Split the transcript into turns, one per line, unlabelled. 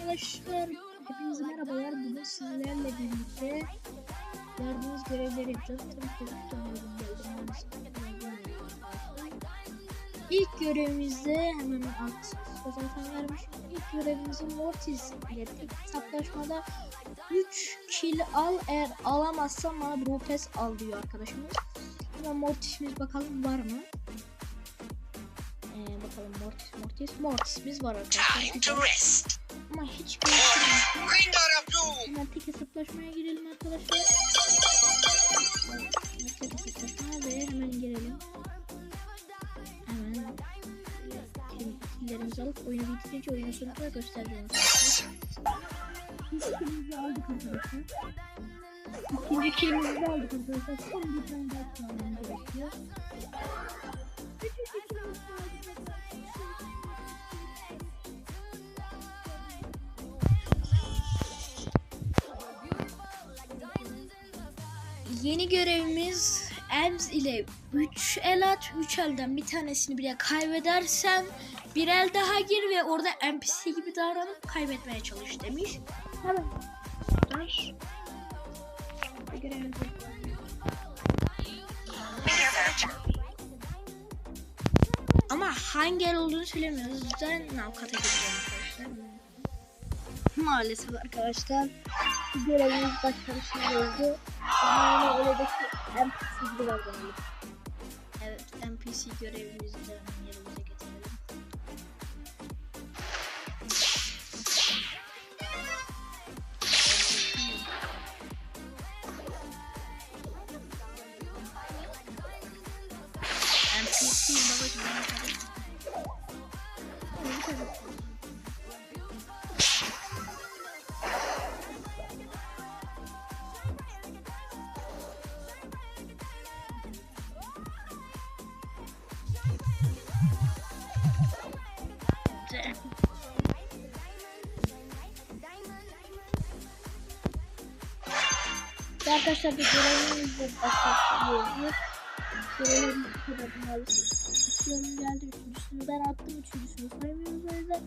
arkadaşlar. Hepinize merhabalar. Bugün sizlerle birlikte gördüğünüz görevleri yapacağız. Tabii ki. İlk görevimizde hemen alt zaten vermiş. İlk görevimizi Mortis ile tek hesaplaşmada 3 kill al eğer alamazsan bana Pass al diyor arkadaşımız. Hemen Mortis'imiz bakalım var mı? Bakalım Mortis Mortis Mortis'imiz var arkadaşlar. Ama hiç
you.
Hemen tek hesaplaşmaya girelim arkadaşlar. Evet, tek hesaplaşmaya ve hemen girelim. Hemen killerimizi alıp oyunu bitirince oyunu sonunda göstereceğim. İkinci kilimizi aldık arkadaşlar. İkinci kilimizi aldık arkadaşlar. Son bir tane daha çalmam gerekiyor. Yeni görevimiz Ems ile 3 el at. 3 elden bir tanesini bile kaybedersen bir el daha gir ve orada NPC gibi davranıp kaybetmeye çalış demiş. Hemen. Arkadaşlar. Hangi el olduğunu söylemiyoruz. O yüzden navkata gireceğim arkadaşlar. Maalesef arkadaşlar. Görevimiz başarısız oldu. Ama öyle de ki NPC gibi davranalım. Evet NPC görevimizi de yerimize getirelim. NPC babacım Arkadaşlar bir görevimiz de başlatıyoruz. Görevimiz bu kadar maalesef. İki yorum geldi. Üçüncüsünü ben attım. Üçüncüsünü saymıyoruz o yüzden.